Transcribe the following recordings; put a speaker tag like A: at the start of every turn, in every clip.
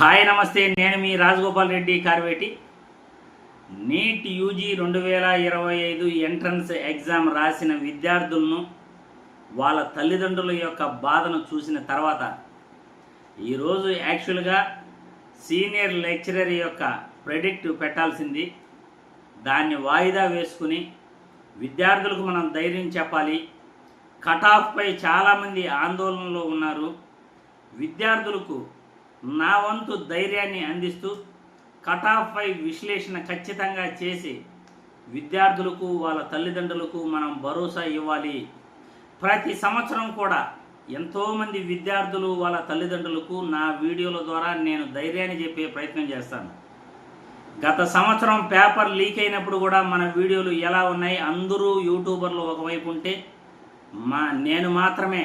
A: Hi నమస్తే నేను మీ రాజగోపాల్ రెడ్డి కార్వేటి. నీట్ యూజీ రెండు వేల ఇరవై ఐదు ఎంట్రన్స్ ఎగ్జామ్ రాసిన విద్యార్థులను వాళ్ళ తల్లిదండ్రుల యొక్క బాధను చూసిన తర్వాత ఈరోజు యాక్చువల్గా సీనియర్ లెక్చరర్ యొక్క ప్రెడిక్ట్ పెట్టాల్సింది. దాన్ని వాయిదా వేసుకుని విద్యార్థులకు మనం ధైర్యం చెప్పాలి. కట్ ఆఫ్పై చాలామంది ఆందోళనలో ఉన్నారు. విద్యార్థులకు నా వంతు ధైర్యాన్ని అందిస్తూ కటాఫ్పై విశ్లేషణ ఖచ్చితంగా చేసి విద్యార్థులకు వాళ్ళ తల్లిదండ్రులకు మనం భరోసా ఇవ్వాలి. ప్రతి సంవత్సరం కూడా ఎంతోమంది విద్యార్థులు వాళ్ళ తల్లిదండ్రులకు నా వీడియోల ద్వారా నేను ధైర్యాన్ని చెప్పే ప్రయత్నం చేస్తాను. గత సంవత్సరం పేపర్ లీక్ అయినప్పుడు కూడా మన వీడియోలు ఎలా ఉన్నాయి? అందరూ యూట్యూబర్లు ఒకవైపు ఉంటే మా నేను మాత్రమే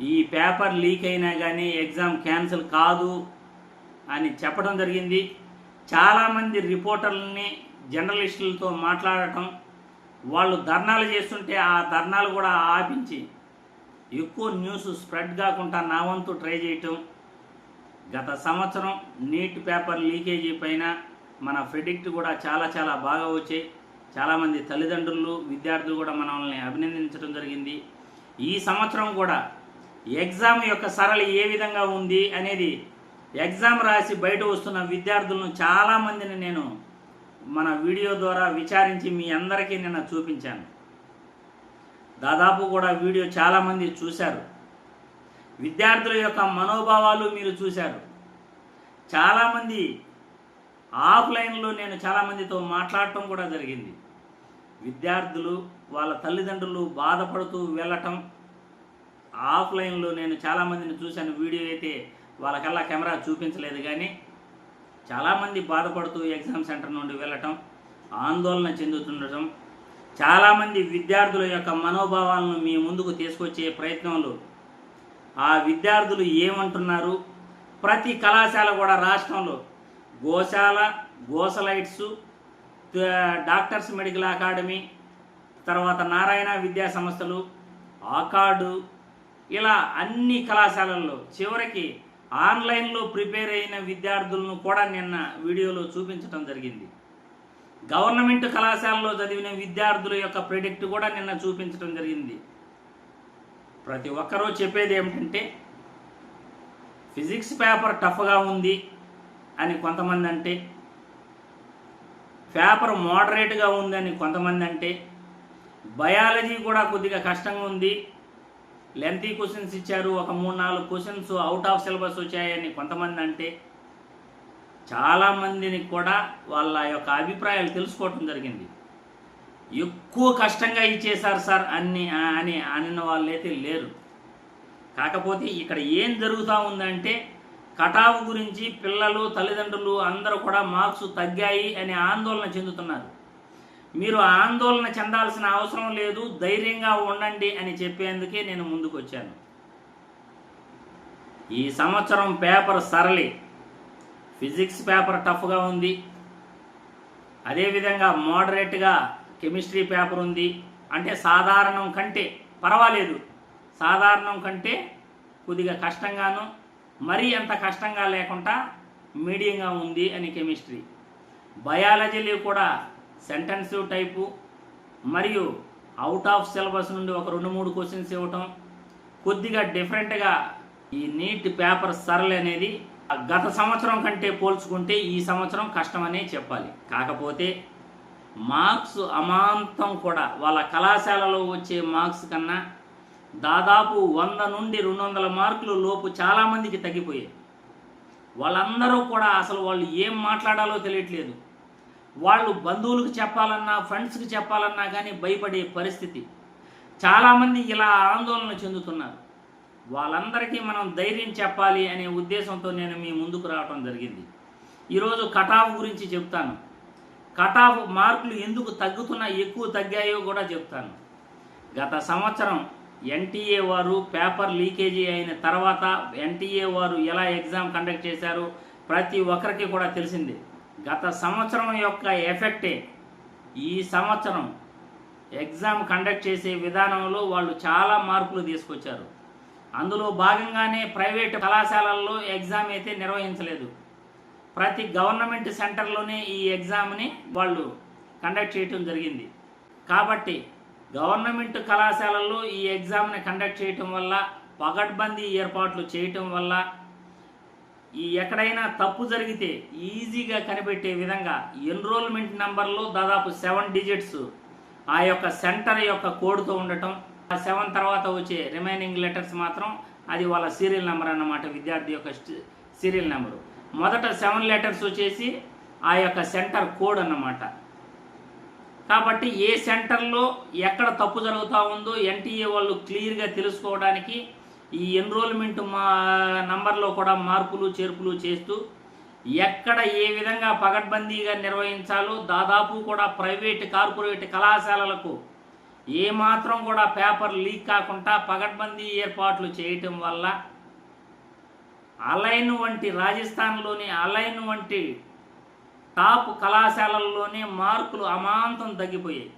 A: ఈ పేపర్ లీక్ అయినా కానీ ఎగ్జామ్ క్యాన్సిల్ కాదు అని చెప్పడం జరిగింది. చాలామంది రిపోర్టర్లని జర్నలిస్టులతో మాట్లాడటం వాళ్ళు ధర్నాలు చేస్తుంటే ఆ ధర్నాలు కూడా ఆపించి ఎక్కువ న్యూస్ స్ప్రెడ్ కాకుండా నా వంతు ట్రై చేయటం. గత సంవత్సరం నీట్ పేపర్ లీకేజీ పైన మన ప్రిడిక్ట్ కూడా చాలా చాలా బాగా వచ్చాయి. చాలామంది తల్లిదండ్రులు విద్యార్థులు కూడా మనల్ని అభినందించడం జరిగింది. ఈ సంవత్సరం కూడా ఎగ్జామ్ యొక్క సరళి ఏ విధంగా ఉంది అనేది ఎగ్జామ్ రాసి బయట వస్తున్న విద్యార్థులను చాలామందిని నేను మన వీడియో ద్వారా విచారించి మీ అందరికీ నిన్న చూపించాను. దాదాపు కూడా వీడియో చాలామంది చూశారు. విద్యార్థుల యొక్క మనోభావాలు మీరు చూశారు. చాలామంది ఆఫ్లైన్లో నేను చాలామందితో మాట్లాడటం కూడా జరిగింది. విద్యార్థులు వాళ్ళ తల్లిదండ్రులు బాధపడుతూ వెళ్ళటం ఆఫ్లైన్లో నేను చాలామందిని చూశాను. వీడియో అయితే వాళ్ళకల్లా కెమెరా చూపించలేదు కానీ చాలామంది బాధపడుతూ ఎగ్జామ్ సెంటర్ నుండి వెళ్ళటం ఆందోళన చెందుతుండటం చాలామంది విద్యార్థుల యొక్క మనోభావాలను మీ ముందుకు తీసుకొచ్చే ప్రయత్నంలో ఆ విద్యార్థులు ఏమంటున్నారు? ప్రతి కళాశాల కూడా రాష్ట్రంలో గోశాల గోసలైట్స్ డాక్టర్స్ మెడికల్ అకాడమీ తర్వాత నారాయణ విద్యా సంస్థలు ఆకాడు ఇలా అన్ని కళాశాలల్లో చివరికి ఆన్లైన్లో ప్రిపేర్ అయిన విద్యార్థులను కూడా నిన్న వీడియోలో చూపించడం జరిగింది. గవర్నమెంట్ కళాశాలలో చదివిన విద్యార్థుల యొక్క ప్రిడిక్ట్ కూడా నిన్న చూపించడం జరిగింది. ప్రతి ఒక్కరూ చెప్పేది ఏమిటంటే ఫిజిక్స్ పేపర్ టఫ్గా ఉంది అని కొంతమంది అంటే పేపర్ మోడరేట్గా ఉందని కొంతమంది అంటే బయాలజీ కూడా కొద్దిగా కష్టంగా ఉంది లెంతీ క్వశ్చన్స్ ఇచ్చారు. ఒక మూడు నాలుగు క్వశ్చన్స్ అవుట్ ఆఫ్ సిలబస్ వచ్చాయని కొంతమంది అంటే చాలామందిని కూడా వాళ్ళ యొక్క అభిప్రాయాలు తెలుసుకోవటం జరిగింది. ఎక్కువ కష్టంగా ఇచ్చేశారు సార్ అన్ని అని అనిన వాళ్ళైతే లేరు. కాకపోతే ఇక్కడ ఏం జరుగుతూ ఉందంటే కటావు గురించి పిల్లలు తల్లిదండ్రులు అందరూ కూడా మార్క్స్ తగ్గాయి అని ఆందోళన చెందుతున్నారు. మీరు ఆందోళన చెందాల్సిన అవసరం లేదు ధైర్యంగా ఉండండి అని చెప్పేందుకే నేను ముందుకు వచ్చాను ఈ సంవత్సరం పేపర్ సరళి. ఫిజిక్స్ పేపర్ టఫ్గా ఉంది. అదేవిధంగా మోడరేట్గా కెమిస్ట్రీ పేపర్ ఉంది. అంటే సాధారణం కంటే పర్వాలేదు. సాధారణం కంటే కొద్దిగా కష్టంగాను మరీ అంత కష్టంగా లేకుండా మీడియంగా ఉంది అని కెమిస్ట్రీ. బయాలజీలో కూడా సెంటెన్సివ్ టైపు మరియు అవుట్ ఆఫ్ సిలబస్ నుండి ఒక రెండు మూడు క్వశ్చన్స్ ఇవ్వటం కొద్దిగా డిఫరెంట్గా ఈ నీట్ పేపర్ సరళి అనేది గత సంవత్సరం కంటే పోల్చుకుంటే ఈ సంవత్సరం కష్టమనే చెప్పాలి. కాకపోతే మార్క్స్ అమాంతం కూడా వాళ్ళ కళాశాలలో వచ్చే మార్క్స్ కన్నా దాదాపు వంద నుండి రెండు వందల మార్కులు లోపు చాలామందికి తగ్గిపోయాయి. వాళ్ళందరూ కూడా అసలు వాళ్ళు ఏం మాట్లాడాలో తెలియట్లేదు. వాళ్ళు బంధువులకు చెప్పాలన్నా ఫ్రెండ్స్కి చెప్పాలన్నా కానీ భయపడే పరిస్థితి. చాలామంది ఇలా ఆందోళన చెందుతున్నారు. వాళ్ళందరికీ మనం ధైర్యం చెప్పాలి అనే ఉద్దేశంతో నేను మీ ముందుకు రావడం జరిగింది. ఈరోజు కటాఫ్ గురించి చెప్తాను. కటాఫ్ మార్కులు ఎందుకు తగ్గుతున్నా ఎక్కువ తగ్గాయో కూడా చెప్తాను. గత సంవత్సరం ఎన్టీఏ వారు పేపర్ లీకేజీ అయిన తర్వాత ఎన్టీఏ వారు ఎలా ఎగ్జామ్ కండక్ట్ చేశారో ప్రతి ఒక్కరికి కూడా తెలిసిందే. గత సంవత్సరం యొక్క ఎఫెక్టే. ఈ సంవత్సరం ఎగ్జామ్ కండక్ట్ చేసే విధానంలో వాళ్ళు చాలా మార్పులు తీసుకొచ్చారు. అందులో భాగంగానే ప్రైవేట్ కళాశాలల్లో ఎగ్జామ్ అయితే నిర్వహించలేదు. ప్రతి గవర్నమెంట్ సెంటర్లోనే ఈ ఎగ్జామ్ని వాళ్ళు కండక్ట్ చేయటం జరిగింది. కాబట్టి గవర్నమెంట్ కళాశాలల్లో ఈ ఎగ్జామ్ని కండక్ట్ చేయటం వల్ల పగడ్బందీ ఏర్పాట్లు చేయటం వల్ల ఈ ఎక్కడైనా తప్పు జరిగితే ఈజీగా కనిపెట్టే విధంగా ఎన్రోల్మెంట్ నెంబర్లో దాదాపు సెవెన్ డిజిట్స్ ఆ యొక్క సెంటర్ యొక్క కోడ్తో ఉండటం ఆ సెవెన్ తర్వాత వచ్చే రిమైనింగ్ లెటర్స్ మాత్రం అది వాళ్ళ సీరియల్ నెంబర్ అన్నమాట విద్యార్థి యొక్క సీరియల్ నెంబరు. మొదట సెవెన్ లెటర్స్ వచ్చేసి ఆ యొక్క సెంటర్ కోడ్ అన్నమాట. కాబట్టి ఏ సెంటర్లో ఎక్కడ తప్పు జరుగుతూ ఉందో ఎన్టీఏ వాళ్ళు క్లియర్గా తెలుసుకోవడానికి ఈ ఎన్రోల్మెంట్ మా నంబర్లో కూడా మార్పులు చేర్పులు చేస్తూ ఎక్కడ ఏ విధంగా పగడ్బందీగా నిర్వహించాలో దాదాపు కూడా ప్రైవేట్ కార్పొరేట్ కళాశాలలకు ఏమాత్రం కూడా పేపర్ లీక్ కాకుండా పగడ్బందీ ఏర్పాట్లు చేయటం వల్ల అలైన్ వంటి రాజస్థాన్లోని అలైన్ వంటి టాప్ కళాశాలల్లోనే మార్కులు అమాంతం తగ్గిపోయాయి.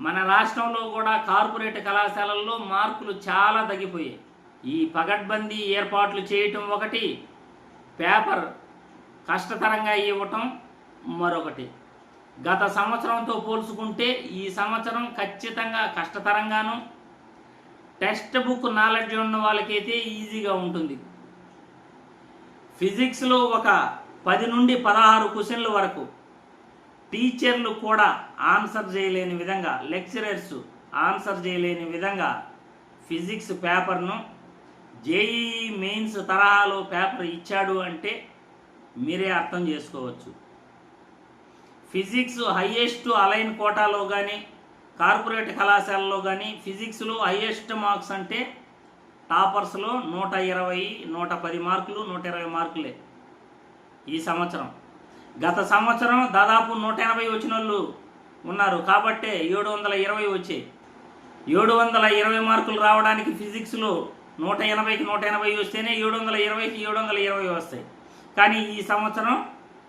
A: మన రాష్ట్రంలో కూడా కార్పొరేట్ కళాశాలల్లో మార్కులు చాలా తగ్గిపోయాయి. ఈ పగడ్బందీ ఏర్పాట్లు చేయటం ఒకటి పేపర్ కష్టతరంగా ఇవ్వటం మరొకటి. గత సంవత్సరంతో పోల్చుకుంటే ఈ సంవత్సరం ఖచ్చితంగా కష్టతరంగాను టెక్స్ట్ బుక్ నాలెడ్జ్ ఉన్న వాళ్ళకైతే ఈజీగా ఉంటుంది. ఫిజిక్స్లో ఒక పది నుండి పదహారు క్వశ్చన్ల వరకు టీచర్లు కూడా ఆన్సర్ చేయలేని విధంగా లెక్చరర్స్ ఆన్సర్ చేయలేని విధంగా ఫిజిక్స్ పేపర్ను జేఈ మెయిన్స్ తరహాలో పేపర్ ఇచ్చాడు అంటే మీరే అర్థం చేసుకోవచ్చు. ఫిజిక్స్ హయ్యెస్ట్ అలైన్ కోటాలో కానీ కార్పొరేట్ కళాశాలలో కానీ ఫిజిక్స్లో హయ్యెస్ట్ మార్క్స్ అంటే టాపర్స్లో నూట ఇరవై నూట పది మార్కులు నూట ఇరవై మార్కులే ఈ సంవత్సరం. గత సంవత్సరం దాదాపు నూట ఎనభై వచ్చిన వాళ్ళు ఉన్నారు. కాబట్టే ఏడు వందల ఇరవై వచ్చాయి. ఏడు వందల ఇరవై మార్కులు రావడానికి ఫిజిక్స్లో నూట ఎనభైకి నూట ఎనభై వస్తేనే ఏడు వందల ఇరవైకి ఏడు వందల ఇరవై వస్తాయి. కానీ ఈ సంవత్సరం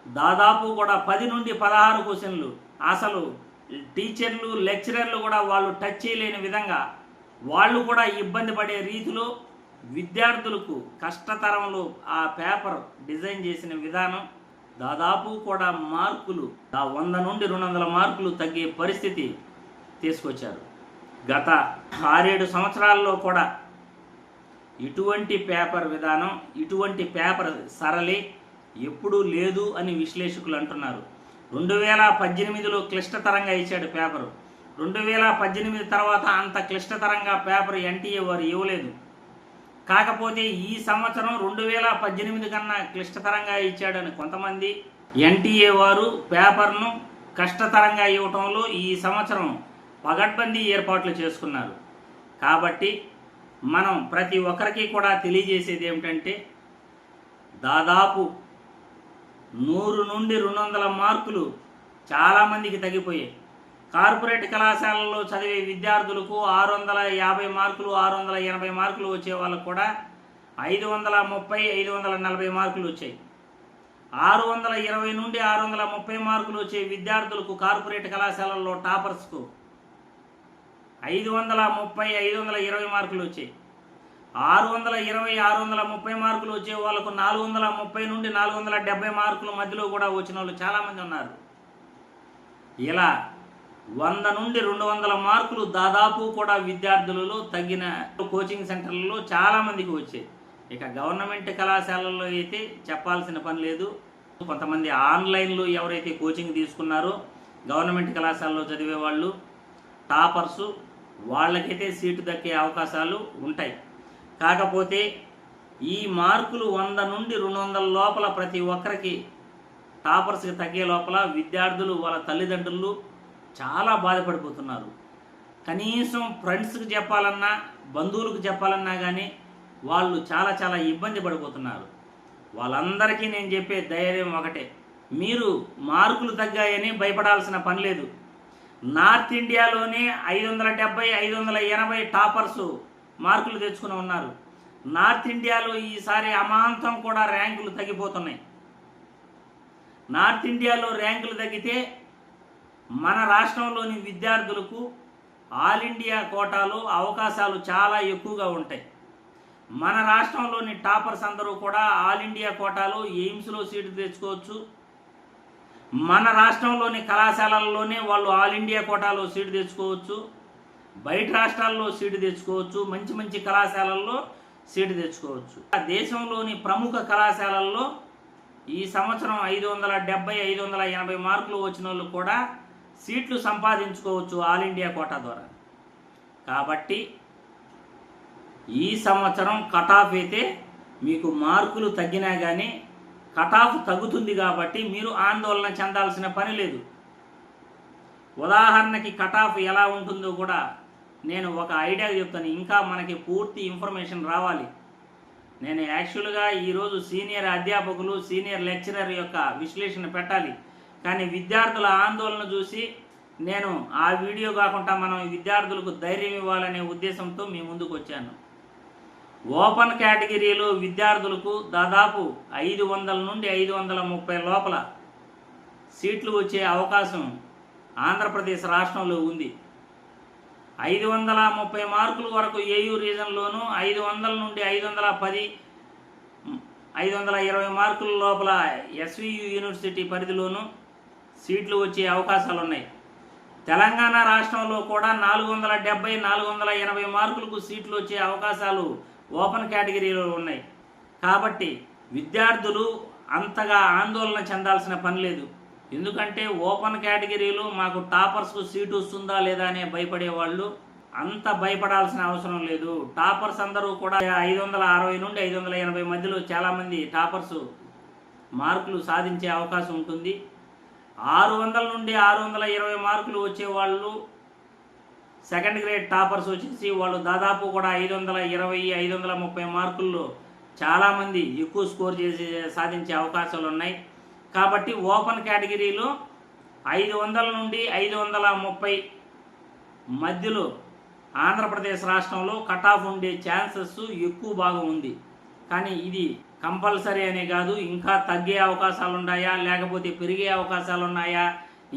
A: దాదాపు కూడా పది నుండి పదహారు క్వశ్చన్లు. అసలు టీచర్లు లెక్చరర్లు కూడా వాళ్ళు టచ్ చేయలేని విధంగా వాళ్ళు కూడా ఇబ్బంది పడే రీతిలో విద్యార్థులకు కష్టతరంలో ఆ పేపర్ డిజైన్ చేసిన విధానం దాదాపు కూడా మార్కులు ఆ వంద నుండి రెండు వందల మార్కులు తగ్గే పరిస్థితి తీసుకొచ్చారు. గత ఆరేడు సంవత్సరాల్లో కూడా ఇటువంటి పేపర్ విధానం ఇటువంటి పేపర్ సరళి ఎప్పుడూ లేదు అని విశ్లేషకులు అంటున్నారు. రెండు వేల పద్దెనిమిదిలో క్లిష్టతరంగా ఇచ్చాడు పేపరు. రెండు వేల పద్దెనిమిది తర్వాత అంత క్లిష్టతరంగా పేపర్ ఎన్టీఏ వారు ఇవ్వలేదు. కాకపోతే ఈ సంవత్సరం రెండు వేల పద్దెనిమిది కన్నా క్లిష్టతరంగా ఇచ్చాడని కొంతమంది ఎన్టీఏ వారు పేపర్ను కష్టతరంగా ఇవ్వటంలో ఈ సంవత్సరం పగడ్బందీ ఏర్పాట్లు చేసుకున్నారు. కాబట్టి మనం ప్రతి ఒక్కరికి కూడా తెలియజేసేది ఏమిటంటే దాదాపు నూరు నుండి రెండు వందల మార్కులు చాలామందికి తగ్గిపోయాయి. కార్పొరేట్ కళాశాలలో చదివే విద్యార్థులకు ఆరు వందల యాభై మార్కులు ఆరు వందల ఎనభై మార్కులు వచ్చే వాళ్ళకు కూడా ఐదు వందల ముప్పై ఐదు వందల నలభై మార్కులు వచ్చాయి. ఆరు వందల ఇరవై నుండి ఆరు వందల ముప్పై మార్కులు వచ్చే విద్యార్థులకు కార్పొరేట్ కళాశాలల్లో టాపర్స్కు ఐదు వందల ముప్పై ఐదు వందల ఇరవై మార్కులు వచ్చాయి. ఆరు వందల ఇరవై ఆరు వందల ముప్పై మార్కులు వచ్చే వాళ్ళకు నాలుగు వందల ముప్పై నుండి నాలుగు వందల డెబ్బై మార్కుల మధ్యలో కూడా వచ్చిన వాళ్ళు చాలామంది ఉన్నారు. ఇలా వంద నుండి రెండు వందల మార్కులు దాదాపు కూడా విద్యార్థులలో తగ్గిన కోచింగ్ సెంటర్లలో చాలామందికి వచ్చాయి. ఇక గవర్నమెంట్ కళాశాలల్లో అయితే చెప్పాల్సిన పని లేదు. కొంతమంది ఆన్లైన్లో ఎవరైతే కోచింగ్ తీసుకున్నారో గవర్నమెంట్ కళాశాలలో చదివే వాళ్ళు టాపర్సు వాళ్ళకైతే సీటు దక్కే అవకాశాలు ఉంటాయి. కాకపోతే ఈ మార్కులు వంద నుండి రెండు వందల లోపల ప్రతి ఒక్కరికి టాపర్స్కి తగ్గే లోపల విద్యార్థులు వాళ్ళ తల్లిదండ్రులు చాలా బాధపడిపోతున్నారు. కనీసం ఫ్రెండ్స్కి చెప్పాలన్నా బంధువులకు చెప్పాలన్నా కానీ వాళ్ళు చాలా చాలా ఇబ్బంది పడిపోతున్నారు. వాళ్ళందరికీ నేను చెప్పే ధైర్యం ఒకటే. మీరు మార్కులు తగ్గాయని భయపడాల్సిన పని లేదు. నార్త్ ఇండియాలోనే ఐదు వందల డెబ్బై ఐదు వందల ఎనభై టాపర్స్ మార్కులు తెచ్చుకుని ఉన్నారు. నార్త్ ఇండియాలో ఈసారి అమాంతం కూడా ర్యాంకులు తగ్గిపోతున్నాయి. నార్త్ ఇండియాలో ర్యాంకులు తగ్గితే మన రాష్ట్రంలోని విద్యార్థులకు ఆల్ ఇండియా కోటాలో అవకాశాలు చాలా ఎక్కువగా ఉంటాయి. మన రాష్ట్రంలోని టాపర్స్ అందరూ కూడా ఆల్ ఇండియా కోటాలో ఎయిమ్స్లో సీటు తెచ్చుకోవచ్చు. మన రాష్ట్రంలోని కళాశాలల్లోనే వాళ్ళు ఆల్ ఇండియా కోటాలో సీటు తెచ్చుకోవచ్చు. బయట రాష్ట్రాల్లో సీటు తెచ్చుకోవచ్చు. మంచి మంచి కళాశాలల్లో సీటు తెచ్చుకోవచ్చు. ఆ దేశంలోని ప్రముఖ కళాశాలల్లో ఈ సంవత్సరం ఐదు వందల డెబ్బై ఐదు వందల ఎనభై మార్కులు వచ్చిన వాళ్ళు కూడా సీట్లు సంపాదించుకోవచ్చు ఆల్ ఇండియా కోటా ద్వారా. కాబట్టి ఈ సంవత్సరం కట్ ఆఫ్ అయితే మీకు మార్కులు తగ్గినా కానీ కట్ ఆఫ్ తగ్గుతుంది కాబట్టి మీరు ఆందోళన చెందాల్సిన పని లేదు. ఉదాహరణకి కట్ ఆఫ్ ఎలా ఉంటుందో కూడా నేను ఒక ఐడియా చెప్తాను. ఇంకా మనకి పూర్తి ఇన్ఫర్మేషన్ రావాలి. నేను యాక్చువల్గా ఈరోజు సీనియర్ అధ్యాపకులు సీనియర్ లెక్చరర్ యొక్క విశ్లేషణ పెట్టాలి. కానీ విద్యార్థుల ఆందోళన చూసి నేను ఆ వీడియో కాకుండా మనం విద్యార్థులకు ధైర్యం ఇవ్వాలనే ఉద్దేశంతో మీ ముందుకు వచ్చాను. ఓపెన్ కేటగిరీలో విద్యార్థులకు దాదాపు ఐదు వందల నుండి ఐదు వందల ముప్పై లోపల సీట్లు వచ్చే అవకాశం ఆంధ్రప్రదేశ్ రాష్ట్రంలో ఉంది. ఐదు వందల ముప్పై మార్కుల వరకు ఏయూ రీజన్లోనూ ఐదు వందల నుండి ఐదు వందల పది ఐదు వందల ఇరవై మార్కుల లోపల ఎస్వియు యూనివర్సిటీ పరిధిలోనూ సీట్లు వచ్చే అవకాశాలు ఉన్నాయి తెలంగాణ రాష్ట్రంలో కూడా నాలుగు వందల డెబ్బై నాలుగు వందల ఎనభై మార్కులకు సీట్లు వచ్చే అవకాశాలు ఓపెన్ కేటగిరీలో ఉన్నాయి. కాబట్టి విద్యార్థులు అంతగా ఆందోళన చెందాల్సిన పని లేదు. ఎందుకంటే ఓపెన్ కేటగిరీలో మాకు టాపర్స్కు సీటు వస్తుందా లేదా అనే భయపడే వాళ్ళు అంత భయపడాల్సిన అవసరం లేదు. టాపర్స్ అందరూ కూడా ఐదు వందల అరవై నుండి ఐదు వందల ఎనభై మధ్యలో చాలామంది టాపర్స్ మార్కులు సాధించే అవకాశం ఉంటుంది. ఆరు వందల నుండి ఆరు వందల ఇరవై మార్కులు వచ్చే వాళ్ళు సెకండ్ గ్రేడ్ టాపర్స్ వచ్చేసి వాళ్ళు దాదాపు కూడా ఐదు వందల ఇరవై ఐదు వందల ముప్పై మార్కుల్లో చాలామంది ఎక్కువ స్కోర్ చేసి సాధించే అవకాశాలు ఉన్నాయి. కాబట్టి ఓపెన్ కేటగిరీలో ఐదు వందల నుండి ఐదు వందల ముప్పై మధ్యలో ఆంధ్రప్రదేశ్ రాష్ట్రంలో కట్ ఆఫ్ ఉండే ఛాన్సెస్ ఎక్కువ బాగా ఉంది. కానీ ఇది కంపల్సరీ అనే కాదు. ఇంకా తగ్గే అవకాశాలు ఉన్నాయా? లేకపోతే పెరిగే అవకాశాలు ఉన్నాయా?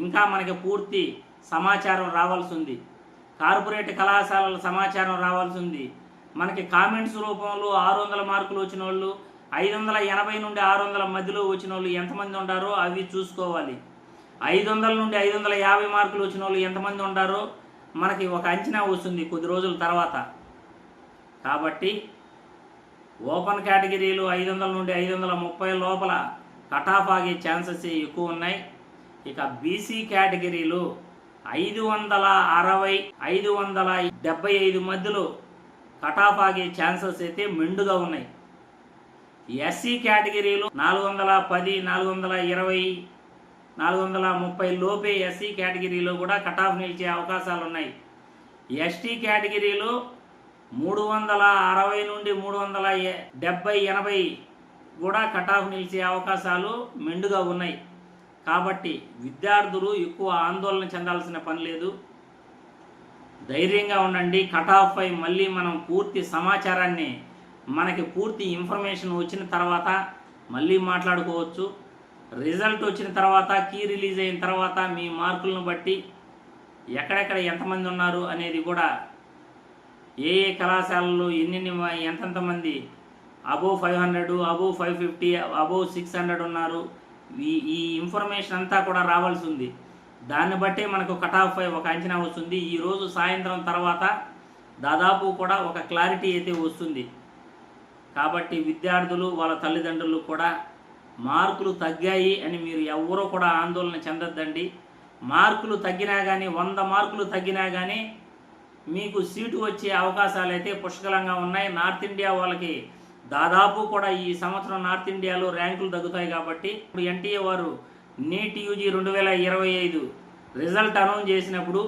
A: ఇంకా మనకి పూర్తి సమాచారం రావాల్సి ఉంది. కార్పొరేట్ కళాశాలల సమాచారం రావాల్సి ఉంది మనకి కామెంట్స్ రూపంలో ఆరు వందల మార్కులు వచ్చిన వాళ్ళు ఐదు వందల ఎనభై నుండి ఆరు వందల మధ్యలో వచ్చిన వాళ్ళు ఎంతమంది ఉండారో అవి చూసుకోవాలి. ఐదు వందల నుండి ఐదు వందల యాభై మార్కులు వచ్చిన వాళ్ళు ఎంతమంది ఉండారో మనకి ఒక అంచనా వస్తుంది కొద్ది రోజుల తర్వాత. కాబట్టి ఓపెన్ కేటగిరీలు ఐదు వందల నుండి ఐదు వందల ముప్పై లోపల కట్ ఆఫ్ ఆగే ఛాన్సెస్ ఎక్కువ ఉన్నాయి. ఇక బీసీ కేటగిరీలు ఐదు వందల అరవై ఐదు వందల డెబ్బై ఐదు మధ్యలో కట్ ఆఫ్ ఆగే ఛాన్సెస్ అయితే మెండుగా ఉన్నాయి. ఎస్సీ కేటగిరీలో నాలుగు వందల పది నాలుగు వందల ఇరవై నాలుగు వందల ముప్పై లోపే ఎస్సీ కేటగిరీలో కూడా కట్ ఆఫ్ నిలిచే అవకాశాలు ఉన్నాయి. ఎస్టీ కేటగిరీలో మూడు వందల అరవై నుండి మూడు వందల డెబ్బై ఎనభై కూడా కట్ ఆఫ్ నిలిచే అవకాశాలు మెండుగా ఉన్నాయి. కాబట్టి విద్యార్థులు ఎక్కువ ఆందోళన చెందాల్సిన పని లేదు. ధైర్యంగా ఉండండి. కట్ ఆఫ్ అయి మళ్ళీ మనం పూర్తి సమాచారాన్ని మనకి పూర్తి ఇన్ఫర్మేషన్ వచ్చిన తర్వాత మళ్ళీ మాట్లాడుకోవచ్చు. రిజల్ట్ వచ్చిన తర్వాత కీ రిలీజ్ అయిన తర్వాత మీ మార్కులను బట్టి ఎక్కడెక్కడ ఎంతమంది ఉన్నారు అనేది కూడా ఏ ఏ కళాశాలలో ఎన్ని ఎంతెంత మంది above five hundred above five fifty above six hundred ఉన్నారు ఈ ఈ ఇన్ఫర్మేషన్ అంతా కూడా రావాల్సి ఉంది దాన్ని బట్టే మనకు కట్ ఆఫ్ అయి ఒక అంచనా వస్తుంది. ఈరోజు సాయంత్రం తర్వాత దాదాపు కూడా ఒక క్లారిటీ అయితే వస్తుంది. కాబట్టి విద్యార్థులు వాళ్ళ తల్లిదండ్రులు కూడా మార్కులు తగ్గాయి అని మీరు ఎవరూ కూడా ఆందోళన చెందొద్దండి. మార్కులు తగ్గినా కానీ వంద మార్కులు తగ్గినా కానీ మీకు సీటు వచ్చే అవకాశాలు అయితే పుష్కలంగా ఉన్నాయి. నార్త్ ఇండియా వాళ్ళకి దాదాపు కూడా ఈ సంవత్సరం నార్త్ ఇండియాలో ర్యాంకులు తగ్గుతాయి కాబట్టి ఇప్పుడు ఎన్టీఏ వారు నీట్ యూజీ రెండు వేల ఇరవై ఐదు రిజల్ట్ అనౌన్స్ చేసినప్పుడు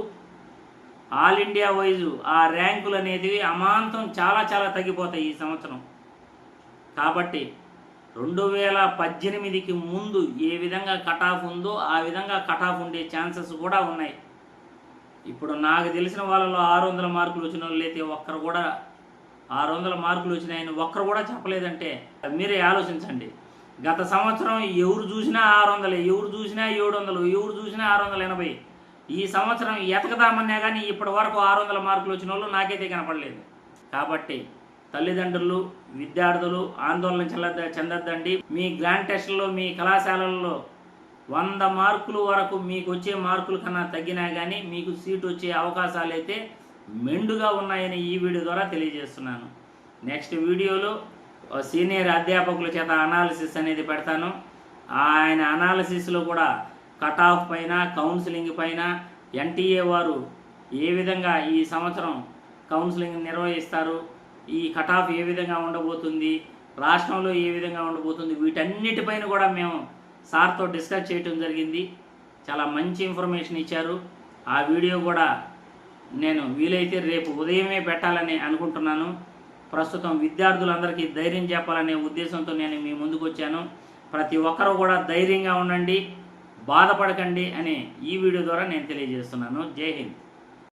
A: ఆల్ ఇండియా వైజ్ ఆ ర్యాంకులు అనేది అమాంతం చాలా చాలా తగ్గిపోతాయి ఈ సంవత్సరం. కాబట్టి రెండు వేల పద్దెనిమిదికి ముందు ఏ విధంగా కట్ ఆఫ్ ఉందో ఆ విధంగా కట్ ఆఫ్ ఉండే ఛాన్సెస్ కూడా ఉన్నాయి. ఇప్పుడు నాకు తెలిసిన వాళ్ళలో ఆరు వందల మార్కులు వచ్చిన వాళ్ళు అయితే ఒక్కరు కూడా ఆరు వందల మార్కులు వచ్చినాయని ఒక్కరు కూడా చెప్పలేదంటే మీరే ఆలోచించండి. గత సంవత్సరం ఎవరు చూసినా ఆరు వందలు ఎవరు చూసినా ఏడు వందలు ఎవరు చూసినా ఆరు వందల ఎనభై. ఈ సంవత్సరం ఎతకదామన్నా కానీ ఇప్పటి వరకు ఆరు వందల మార్కులు వచ్చిన వాళ్ళు నాకైతే కనపడలేదు. కాబట్టి తల్లిదండ్రులు విద్యార్థులు ఆందోళన చెల్లద్ద చెందద్దండి. మీ గ్రాండ్ టెస్ట్లో మీ కళాశాలల్లో వంద మార్కులు వరకు మీకు వచ్చే మార్కుల కన్నా తగ్గినా కానీ మీకు సీట్ వచ్చే అవకాశాలు అయితే మెండుగా ఉన్నాయని ఈ వీడియో ద్వారా తెలియజేస్తున్నాను. నెక్స్ట్ వీడియోలో సీనియర్ అధ్యాపకుల చేత అనాలిసిస్ అనేది పెడతాను. ఆయన అనాలిసిస్లో కూడా కట్ ఆఫ్ పైన కౌన్సిలింగ్ పైన ఎన్టీఏ వారు ఏ విధంగా ఈ సంవత్సరం కౌన్సిలింగ్ నిర్వహిస్తారు ఈ కట్ ఆఫ్ ఏ విధంగా ఉండబోతుంది రాష్ట్రంలో ఏ విధంగా ఉండబోతుంది వీటన్నిటిపైన కూడా మేము సార్తో డిస్కస్ చేయటం జరిగింది. చాలా మంచి ఇన్ఫర్మేషన్ ఇచ్చారు. ఆ వీడియో కూడా నేను వీలైతే రేపు ఉదయమే పెట్టాలని అనుకుంటున్నాను. ప్రస్తుతం విద్యార్థులందరికీ ధైర్యం చెప్పాలనే ఉద్దేశంతో నేను మీ ముందుకు వచ్చాను. ప్రతి ఒక్కరూ కూడా ధైర్యంగా ఉండండి బాధపడకండి అని ఈ వీడియో ద్వారా నేను తెలియజేస్తున్నాను. జై హింద్.